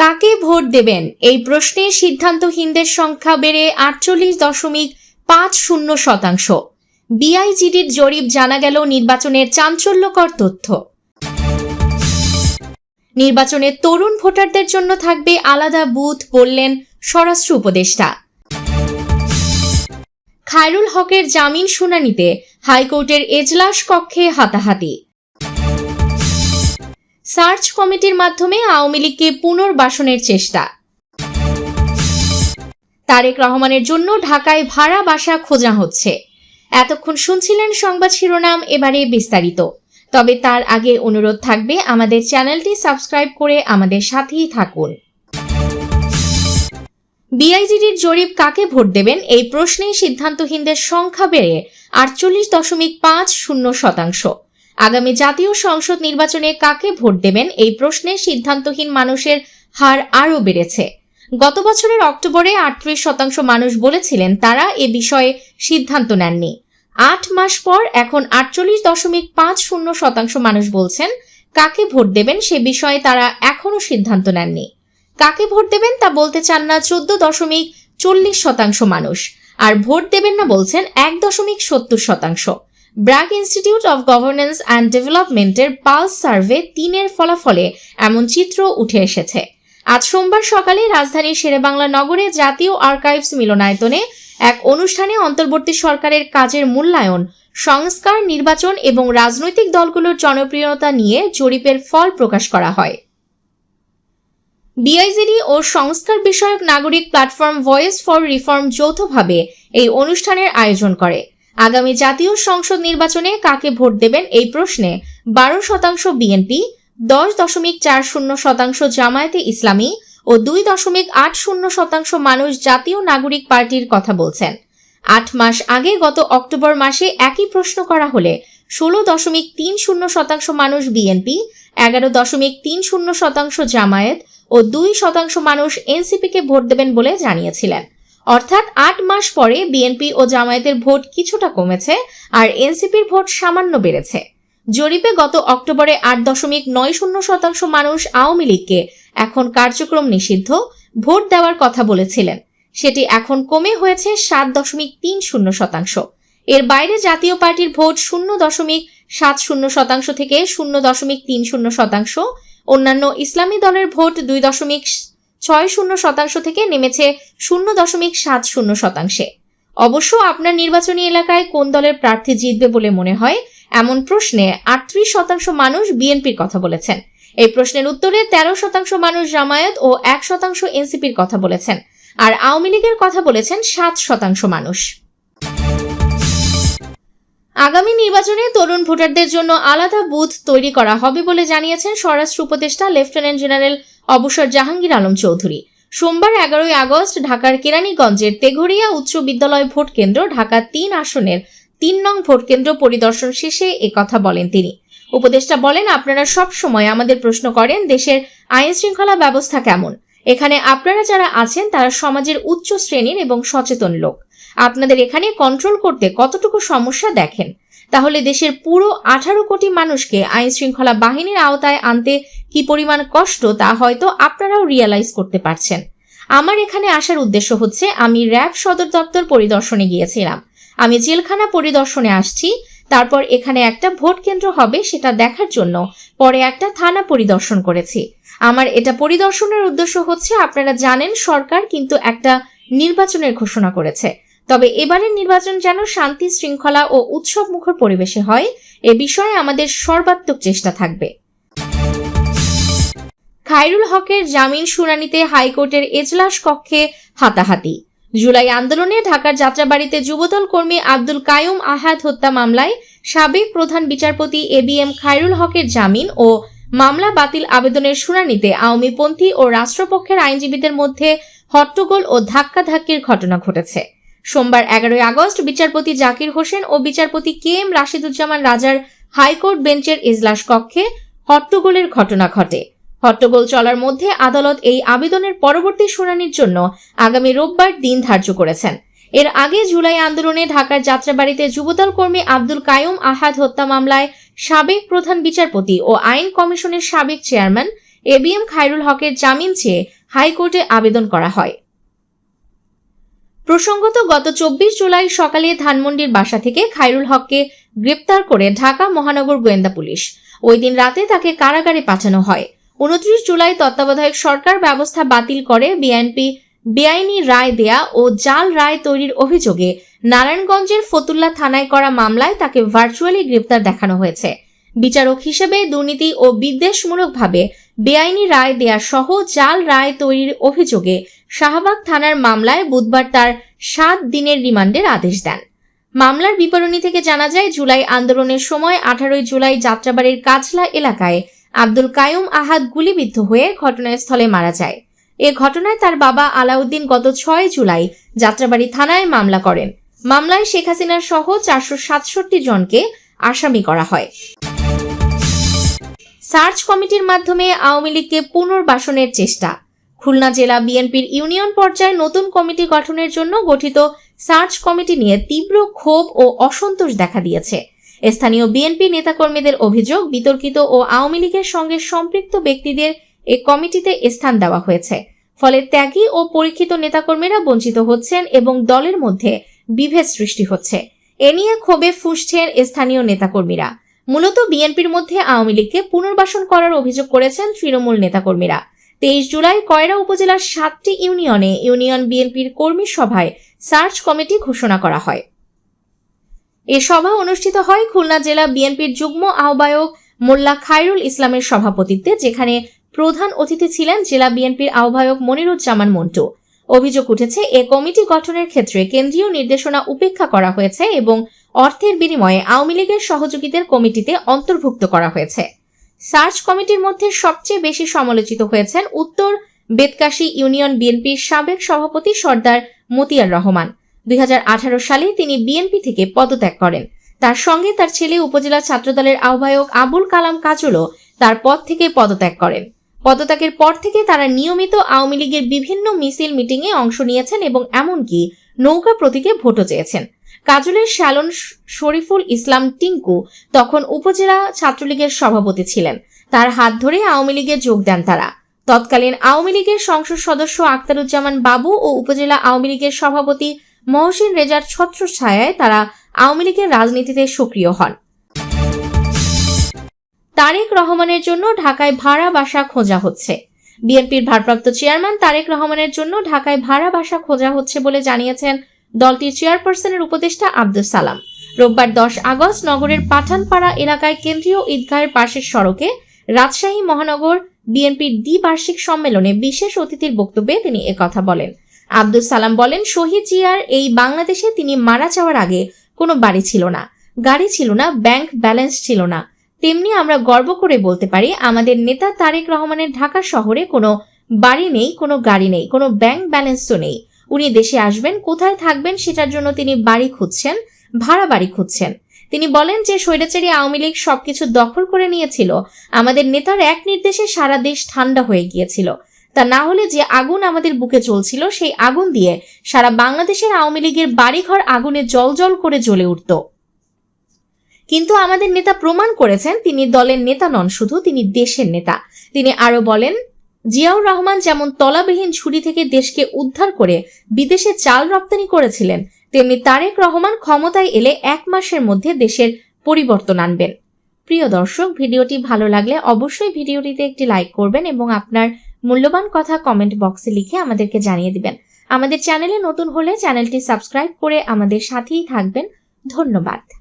কাকে ভোট দেবেন? এই প্রশ্নে সিদ্ধান্তহীনদের সংখ্যা বেড়ে আটচল্লিশ দশমিক পাঁচ শূন্য শতাংশ। বিআইজিডির জরিপ জানা গেল নির্বাচনের চাঞ্চল্যকর তথ্য। নির্বাচনে তরুণ ভোটারদের জন্য থাকবে আলাদা বুথ বললেন স্বরাষ্ট্র উপদেষ্টা। খায়রুল হকের জামিন শুনানিতে হাইকোর্টের এজলাস কক্ষে হাতাহাতি। সার্চ কমিটির মাধ্যমে আওয়ামী লীগকে পুনর্বাসনের চেষ্টা। তারেক রহমানের জন্য ঢাকায় ভাড়া বাসা খোঁজা হচ্ছে। এতক্ষণ শুনছিলেন সংবাদ শিরোনাম, এবারে বিস্তারিত। তবে তার আগে অনুরোধ থাকবে আমাদের চ্যানেলটি সাবস্ক্রাইব করে আমাদের সাথেই থাকুন। বিআইজিডির জরিপ কাকে ভোট দেবেন এই প্রশ্নে সিদ্ধান্তহীনদের সংখ্যা বেড়ে আটচল্লিশ দশমিক পাঁচ শূন্য শতাংশ। আগামী জাতীয় সংসদ নির্বাচনে কাকে ভোট দেবেন এই প্রশ্নে সিদ্ধান্তহীন মানুষের হার আরও বেড়েছে। গত বছরের অক্টোবরে আটত্রিশ শতাংশ মানুষ বলেছিলেন তারা এ বিষয়ে সিদ্ধান্ত নেননি। আট মাস পর এখন আটচল্লিশ দশমিক পাঁচ শূন্য শতাংশ মানুষ বলছেন কাকে ভোট দেবেন সে বিষয়ে তারা এখনও সিদ্ধান্ত নেননি। কাকে ভোট দেবেন তা বলতে চান না চোদ্দ দশমিক চল্লিশ শতাংশ মানুষ। আর ভোট দেবেন না বলছেন এক দশমিক সত্তর শতাংশ। BRAC institute of governance and ডেভেলপমেন্টের পালস সার্ভে তিনের ফলাফলে এমন চিত্র উঠে এসেছে। আজ সোমবার সকালে রাজধানীর শেরেবাংলা নগরে জাতীয় আর্কাইভস মিলনায়তনে এক অনুষ্ঠানে অন্তর্বর্তী সরকারের কাজের মূল্যায়ন, সংস্কার, নির্বাচন এবং রাজনৈতিক দলগুলোর জনপ্রিয়তা নিয়ে জরিপের ফল প্রকাশ করা হয়। বিআইজিডি ও সংস্কার বিষয়ক নাগরিক প্ল্যাটফর্ম ভয়েস ফর রিফর্ম যৌথভাবে এই অনুষ্ঠানের আয়োজন করে। আগামী জাতীয় সংসদ নির্বাচনে কাকে ভোট দেবেন এই প্রশ্নে বারো শতাংশ বিএনপি, দশ দশমিক চার শূন্য শতাংশ জামায়াতে ইসলামী ও দুই দশমিক আট শূন্য শতাংশ মানুষ জাতীয় নাগরিক পার্টির কথা বলছেন। আট মাস আগে গত অক্টোবর মাসে একই প্রশ্ন করা হলে ষোলো দশমিক তিন শূন্য শতাংশ মানুষ বিএনপি, এগারো দশমিক তিন শূন্য শতাংশ জামায়াত ও দুই শতাংশ মানুষ এনসিপিকে ভোট দেবেন বলে জানিয়েছিলেন। অর্থাৎ আট মাস পরে বিএনপি ও জামায়াতের ভোট কিছুটা কমেছে আর এনসিপির ভোট সামান্য বেড়েছে। জরিপে গত অক্টোবরে আট দশমিক নয় শূন্য শতাংশ মানুষ আওয়ামী লীগকে এখন কার্যক্রম নিষিদ্ধ, ভোট দেওয়ার কথা বলেছিলেন। সেটি এখন কমে হয়েছে সাত দশমিক তিন শূন্য শতাংশ। এর বাইরে জাতীয় পার্টির ভোট শূন্য দশমিক সাত শূন্য শতাংশ থেকে শূন্য দশমিক তিন শূন্য শতাংশ। অন্যান্য ইসলামী দলের ভোট দুই দশমিক ছয় শূন্য শতাংশ থেকে নেমেছে শূন্য দশমিক সাত শূন্য শতাংশে। অবশ্য আপনার নির্বাচনী এলাকায় কোন দলের প্রার্থী জিতবে বলে মনে হয়, এমন প্রশ্নে আটত্রিশ শতাংশ মানুষ বিএনপির কথা বলেছেন। এই প্রশ্নের উত্তরে তেরো শতাংশ মানুষ জামায়াত ও এক শতাংশ এনসিপির কথা বলেছেন, আর আওয়ামী লীগের কথা বলেছেন সাত শতাংশ মানুষ। আগামী নির্বাচনে তরুণ ভোটারদের জন্য আলাদা বুথ তৈরি করা হবে বলে জানিয়েছেন স্বরাষ্ট্র উপদেষ্টা লেফটেন্যান্ট জেনারেল অবসর জাহাঙ্গীর আলম চৌধুরী। সোমবার এগারোই আগস্ট ঢাকার কেরানীগঞ্জের তেঘরিয়া উচ্চ বিদ্যালয় ভোট কেন্দ্র ঢাকা তিন আসনের তিন নং ভোট কেন্দ্র পরিদর্শন শেষে কথা বলেন তিনি। উপদেষ্টা বলেন, আপনারা সব সময় আমাদের প্রশ্ন করেন, দেশের আইন শৃঙ্খলা ব্যবস্থা কেমন? এখানে আপনারা যারা আছেন, তারা সমাজের উচ্চ শ্রেণির এবং সচেতন লোক। আপনাদের এখানে কন্ট্রোল করতে কতটুকু সমস্যা দেখেন? তাহলে দেশের পুরো আঠারো কোটি মানুষকে আইন শৃঙ্খলা বাহিনীর আওতায় আনতে কি পরিমাণ কষ্ট তা হয়তো আপনারাও রিয়ালাইজ করতে পারছেন। আমার এখানে আসার উদ্দেশ্য হচ্ছে, আমি র্যাব সদর দপ্তর পরিদর্শনে গিয়েছিলাম। আমি জেলখানা পরিদর্শনে আসছি, তারপর এখানে একটা ভোট কেন্দ্র হবে সেটা দেখার জন্য, পরে একটা থানা পরিদর্শন করেছি। আমার এটা পরিদর্শনের উদ্দেশ্য হচ্ছে, আপনারা জানেন সরকার কিন্তু একটা নির্বাচনের ঘোষণা করেছে। তবে এবারের নির্বাচন যেন শান্তি, শৃঙ্খলা ও উৎসব মুখর পরিবেশে হয়, এ বিষয়ে আমাদের সর্বাত্মক চেষ্টা থাকবে। খায়রুল হকের জামিন শুনানিতে হাইকোর্টের এজলাস কক্ষে হাতাহাতি। জুলাই আন্দোলনে ঢাকার যাত্রাবাড়িতে যুবদল কর্মী আব্দুল কায়ুম আহাদ হত্যা মামলায় সাবেক প্রধান বিচারপতি এ বি এম খায়রুল হকের জামিন ও মামলা বাতিল আবেদনের শুনানিতে আওয়ামীপন্থী ও রাষ্ট্রপক্ষের আইনজীবীদের মধ্যে হট্টগোল ও ধাক্কাধাক্কির ঘটনা ঘটেছে। সোমবার এগারোই আগস্ট বিচারপতি জাকির হোসেন ও বিচারপতি কে এম রাশিদুজ্জামান রাজার হাইকোর্ট বেঞ্চের ইজলাস কক্ষে হট্টগোলের ঘটনা ঘটে। হট্টগোল চলার মধ্যে আদালত এই আবেদনের পরবর্তী শুনানির জন্য আগামী রোববার দিন ধার্য করেছেন। এর আগে জুলাই আন্দোলনে ঢাকার যাত্রাবাড়িতে যুবদল কর্মী আব্দুল কায়ুম আহাদ হত্যা মামলায় সাবেক প্রধান বিচারপতি ও আইন কমিশনের সাবেক chairman A B M Khairul হকের জামিন চেয়ে হাইকোর্টে আবেদন করা হয়। প্রসঙ্গত গত চব্বিশ জুলাই সকালে ধানমন্ডির বাসা থেকে খায়রুল হককে গ্রেপ্তার করে ঢাকা মহানগর গোয়েন্দা পুলিশ। ওই দিন রাতে তাকে কারাগারে পাঠানো হয়। উনত্রিশ জুলাই তত্ত্বাবধায়ক সরকার ব্যবস্থা বাতিল করে বিএনপি বেআইনি রায় দেয়া ও জাল রায় তৈরির অভিযোগে নারায়ণগঞ্জের ফতুল্লা থানায় করা মামলায় তাকে ভার্চুয়ালি গ্রেপ্তার দেখানো হয়েছে। বিচারক হিসেবে দুর্নীতি ও বিদ্বেষমূলকভাবে বেআইনি রায় দেয়া সহ জাল রায় তৈরির অভিযোগে শাহবাগ থানার মামলায় বুধবার তার সাত দিনের রিমান্ডের আদেশ দেন। মামলার বিবরণী থেকে জানা যায়, জুলাই আন্দোলনের সময় আঠারোই জুলাই যাত্রাবাড়ির কাছলা এলাকায় আব্দুল কায়ুম আহাদ গুলিবিদ্ধ হয়ে ঘটনাস্থলে মারা যায়। এ ঘটনায় তার বাবা আলাউদ্দিন গত ছয় জুলাই যাত্রাবাড়ি থানায় মামলা করেন। মামলায় শেখ হাসিনার সহ চারশো সাতষট্টি জনকে আসামি করা হয়। সার্চ কমিটির মাধ্যমে আওয়ামী লীগকে পুনর্বাসনের চেষ্টা। খুলনা জেলা বিএনপির ইউনিয়ন পর্যায়ে নতুন কমিটি গঠনের জন্য গঠিত সার্চ কমিটি নিয়ে তীব্র ক্ষোভ ও অসন্তোষ দেখা দিয়েছে। স্থানীয় বিএনপি নেতাকর্মীদের অভিযোগ, বিতর্কিত ও আওয়ামী লীগের সঙ্গে সম্পৃক্ত ব্যক্তিদের এ কমিটিতে স্থান দেওয়া হয়েছে। ফলে ত্যাগী ও পরীক্ষিত নেতাকর্মীরা বঞ্চিত হচ্ছেন এবং দলের মধ্যে বিভেদ সৃষ্টি হচ্ছে। এ নিয়ে ক্ষোভে ফুসছেন স্থানীয় নেতাকর্মীরা। মূলত বিএনপির মধ্যে আওয়ামী লীগকে পুনর্বাসন করার অভিযোগ করেছেন তৃণমূল নেতাকর্মীরা। তেইশ জুলাই কয়রা উপজেলার সাতটি ইউনিয়নে ইউনিয়ন বিএনপির কর্মী সভায় সার্চ কমিটি ঘোষণা করা হয়। এ সভা অনুষ্ঠিত হয় খুলনা জেলা বিএনপির যুগ্ম আহ্বায়ক মোল্লা খায়রুল ইসলামের সভাপতিত্বে, যেখানে প্রধান অতিথি ছিলেন জেলা বিএনপির আহ্বায়ক মনিরুজ্জামান মন্টু। অভিযোগ উঠেছে, এ কমিটি গঠনের ক্ষেত্রে কেন্দ্রীয় নির্দেশনা উপেক্ষা করা হয়েছে এবং অর্থের বিনিময়ে আওয়ামী লীগের সহযোগীদের কমিটিতে অন্তর্ভুক্ত করা হয়েছে। সার্চ কমিটির মধ্যে সবচেয়ে বেশি সমালোচিত হয়েছেন উত্তর বেদকাশী ইউনিয়ন বিএনপির সাবেক সভাপতি সর্দার মতিয়ার রহমান। দুই হাজার আঠারো সালে তিনি বিএনপি থেকে পদত্যাগ করেন। তার সঙ্গে তার ছেলে উপজেলা ছাত্রদলের আহ্বায়ক আবুল কালাম কাজলও তার পদ থেকে পদত্যাগ করেন। পদত্যাগের পর থেকে তারা নিয়মিত আওয়ামী লীগের বিভিন্ন মিছিল মিটিংয়ে অংশ নিয়েছেন এবং এমনকি নৌকা প্রতীকে ভোটও চেয়েছেন। কাজলের শ্যালন শরীফুল ইসলাম টিঙ্কু তখন উপজেলা ছাত্রলীগের সভাপতি ছিলেন। তার হাত ধরে আওয়ামী লীগে যোগ দেন তারা। তৎকালীন আওয়ামী লীগের সংসদ সদস্য আক্তারুজ্জামান বাবু ও উপজেলা আওয়ামী লীগের সভাপতি মহসিন রেজার ছত্রছায়ায় তারা আওয়ামী লীগের রাজনীতিতে সক্রিয় হন। তারেক রহমানের জন্য ঢাকায় ভাড়া বাসা খোঁজা হচ্ছে। বিএনপির ভারপ্রাপ্ত চেয়ারম্যান তারেক রহমানের জন্য ঢাকায় ভাড়া বাসা খোঁজা হচ্ছে বলে জানিয়েছেন দলটির চেয়ারপারসনের উপদেষ্টা আব্দুল সালাম। রোববার দশ আগস্ট নগরের পাঠানপাড়া এলাকায় কেন্দ্রীয় ঈদগাহের পাশের সড়কে রাজশাহী মহানগর বিএনপির দ্বিবার্ষিক সম্মেলনে বিশেষ অতিথির বক্তব্যে তিনি একথা বলেন। আব্দুল সালাম বলেন, শহীদ জিয়ার এই বাংলাদেশে তিনি মারা যাওয়ার আগে কোনো বাড়ি ছিল না, গাড়ি ছিল না, ব্যাংক ব্যালেন্স ছিল না। তেমনি আমরা গর্ব করে বলতে পারি, আমাদের নেতা তারেক রহমানের ঢাকা শহরে কোনো বাড়ি নেই, কোনো গাড়ি নেই, কোনো ব্যাংক ব্যালেন্সও নেই। উনি দেশে আসবেন, কোথায় থাকবেন সেটার জন্য তিনি বাড়ি খুঁজছেন, ভাড়া বাড়ি খুঁজছেন। তিনি বলেন যে, স্বৈরাচারী আওয়ামী লীগ সবকিছু দখল করে নিয়েছিল, আমাদের নেতার এক নির্দেশে সারা দেশ ঠান্ডা হয়ে গিয়েছিল। তা না হলে যে আগুন আমাদের বুকে চলছিল সেই আগুন দিয়ে সারা বাংলাদেশের আওয়ামী লীগের বাড়িঘর আগুনে জল জল করে জ্বলে উঠত। কিন্তু আমাদের নেতা প্রমাণ করেছেন, তিনি দলের নেতা নন শুধু, তিনি দেশের নেতা। তিনি আরও বলেন, জিয়াউর রহমান যেমন তলাবিহীন ঝুড়ি থেকে দেশকে উদ্ধার করে বিদেশে চাল রপ্তানি করেছিলেন, তেমনি তারেক রহমান ক্ষমতায় এলে এক মাসের মধ্যে দেশের পরিবর্তন আনবেন। প্রিয় দর্শক, ভিডিওটি ভালো লাগলে অবশ্যই ভিডিওটিতে একটি লাইক করবেন এবং আপনার মূল্যবান কথা কমেন্ট বক্সে লিখে আমাদেরকে জানিয়ে দিবেন। আমাদের চ্যানেলে নতুন হলে চ্যানেলটি সাবস্ক্রাইব করে আমাদের সাথেই থাকবেন। ধন্যবাদ।